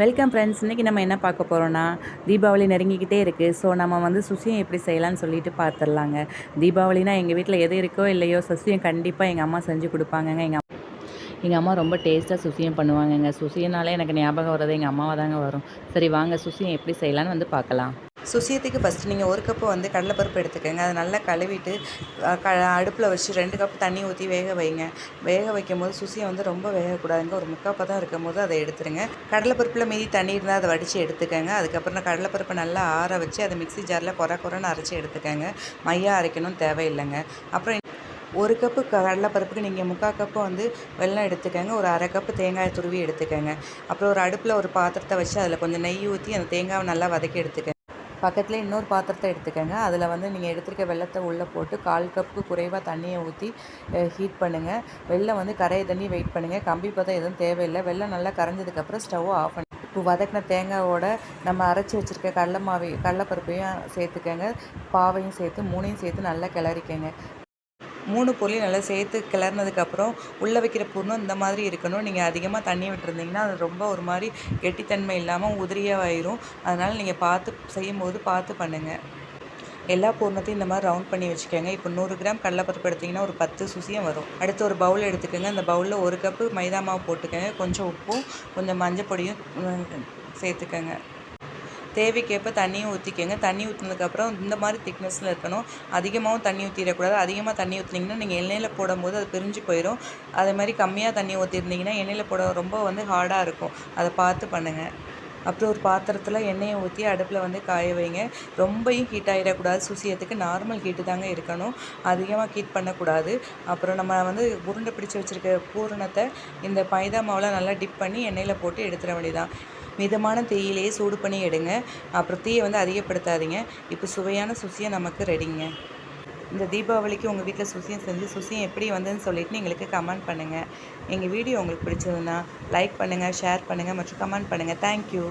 Welcome friends இன்றைக்கி நம்ம என்ன பார்க்க போகிறோன்னா தீபாவளி நெருங்கிக்கிட்டே இருக்குது ஸோ நம்ம வந்து சுசியம் எப்படி செய்யலாம்னு சொல்லிட்டு பார்த்துடலாங்க தீபாவளினா எங்கள் வீட்டில் எது இருக்கோ இல்லையோ சுசியம் கண்டிப்பாக எங்கள் அம்மா செஞ்சு கொடுப்பாங்கங்க. எங்கள் எங்கள் அம்மா ரொம்ப டேஸ்ட்டாக சுசியம் பண்ணுவாங்கங்க. சுசியனாலே எனக்கு ஞாபகம் வர்றது எங்கள் அம்மாவை தாங்க வரும். சரி வாங்க. சுசியம் எப்படி செய்யலான்னு வந்து பார்க்கலாம். சுசியத்துக்கு ஃபஸ்ட்டு நீங்கள் ஒரு கப்பு வந்து கடலைப்பருப்பு எடுத்துக்கோங்க. அதை நல்லா கழுவிட்டு க அடுப்பில் வச்சு ரெண்டு கப் தண்ணி ஊற்றி வேக வைங்க. வேக வைக்கும் போது சுசியை வந்து ரொம்ப வேகக்கூடாதுங்க. ஒரு முக்காப்பை தான் இருக்கும் போது அதை எடுத்துருங்க. கடலைப்பருப்பில் மீதி தண்ணி இருந்தால் அதை வடித்து எடுத்துக்கோங்க. அதுக்கப்புறம் கடலைப்பருப்பை நல்லா ஆற வச்சு அதை மிக்ஸி ஜாரில் குறை குறைன்னு அரைச்சி எடுத்துக்கோங்க. மையா அரைக்கணும் தேவையில்லைங்க. அப்புறம் ஒரு கப்பு கடலைப்பருப்புக்கு நீங்கள் முக்கால் கப்பு வந்து வெல்லம் எடுத்துக்கோங்க. ஒரு அரை கப்பு தேங்காய் துருவி எடுத்துக்கோங்க. அப்புறம் ஒரு அடுப்பில் ஒரு பாத்திரத்தை வச்சு அதில் கொஞ்சம் நெய் ஊற்றி அந்த தேங்காவை நல்லா வதக்கி எடுத்துக்கோங்க. பக்கத்தில் இன்னொரு பாத்திரத்தை எடுத்துக்கோங்க. அதில் வந்து நீங்கள் எடுத்துருக்க வெள்ளத்தை உள்ளே போட்டு கால் கப்புக்கு குறைவாக தண்ணியை ஊற்றி ஹீட் பண்ணுங்கள் வெளில வந்து கரைய தண்ணி வெயிட் பண்ணுங்கள் கம்பி பதம் எதுவும் தேவையில்லை. வெள்ளம் நல்லா கரைஞ்சதுக்கப்புறம் ஸ்டவ்வை ஆஃப் பண்ணி இப்போ வதக்கின தேங்காவோட நம்ம அரைச்சி வச்சுருக்க கடல மாவை கடலப்பருப்பையும் சேர்த்துக்கோங்க. பாவையும் சேர்த்து மூணையும் சேர்த்து நல்லா கிளறிக்கங்க. மூணு பொருளையும் நல்லா சேர்த்து கிளறினதுக்கப்புறம் உள்ளே வைக்கிற பூர்ணம் இந்த மாதிரி இருக்கணும். நீங்கள் அதிகமாக தண்ணி விட்டுருந்தீங்கன்னா அது ரொம்ப ஒரு மாதிரி கெட்டித்தன்மை இல்லாமல் உதிரியாகிரும் அதனால் நீங்கள் பார்த்து செய்யும்போது பார்த்து பண்ணுங்கள் எல்லா பூர்ணத்தையும் இந்த மாதிரி ரவுண்ட் பண்ணி வச்சுக்கோங்க. இப்போ நூறு கிராம் கடலைப்பருப்பு எடுத்திங்கன்னா ஒரு பத்து சுசியம் வரும். அடுத்து ஒரு பவுல் எடுத்துக்கோங்க. அந்த பவுலில் ஒரு கப்பு மைதா மாவு போட்டுக்கோங்க. கொஞ்சம் உப்பும் கொஞ்சம் மஞ்சள் பொடியும் சேர்த்துக்கோங்க. தேவைக்கேற்ப தண்ணியும் ஊற்றிக்கோங்க தண்ணி ஊற்றினதுக்கப்புறம் இந்த மாதிரி திக்னஸில் இருக்கணும். அதிகமாகவும் தண்ணி ஊற்றிடக்கூடாது அதிகமாக தண்ணி ஊற்றினீங்கன்னா நீங்கள் எண்ணெயில் போடும்போது அது பிரிஞ்சு போயிடும் அதே மாதிரி கம்மியாக தண்ணி ஊற்றிருந்தீங்கன்னா எண்ணெயில் போட ரொம்ப வந்து ஹார்டாக இருக்கும். அதை பார்த்து பண்ணுங்கள் அப்புறம் ஒரு பாத்திரத்தில் எண்ணெயை ஊற்றி அடுப்பில் வந்து காய வைங்க. ரொம்பையும் ஹீட் ஆகிடக்கூடாது சுசியத்துக்கு நார்மல் ஹீட்டு தாங்க இருக்கணும். அதிகமாக ஹீட் பண்ணக்கூடாது. அப்புறம் நம்ம வந்து உருண்டை பிடிச்சி வச்சுருக்க பூரணத்தை இந்த மைதா மாவில் நல்லா டிப் பண்ணி எண்ணெயில் போட்டு எடுத்துட வேண்டியதான் மிதமான தீயிலேயே சூடு பண்ணி எடுங்க. அப்புறம் தீயை வந்து அதிகப்படுத்தாதீங்க. இப்போ சுவையான சுசியம் நமக்கு ரெடிங்க. இந்த தீபாவளிக்கு உங்கள் வீட்டில் சுசியம் செஞ்சு சுசியம் எப்படி வந்ததுன்னு சொல்லிட்டு எங்களுக்கு கமெண்ட் பண்ணுங்கள் எங்கள் வீடியோ உங்களுக்கு பிடிச்சதுன்னா லைக் பண்ணுங்கள் ஷேர் பண்ணுங்கள் மற்றும் கமெண்ட் பண்ணுங்கள் தேங்க்யூ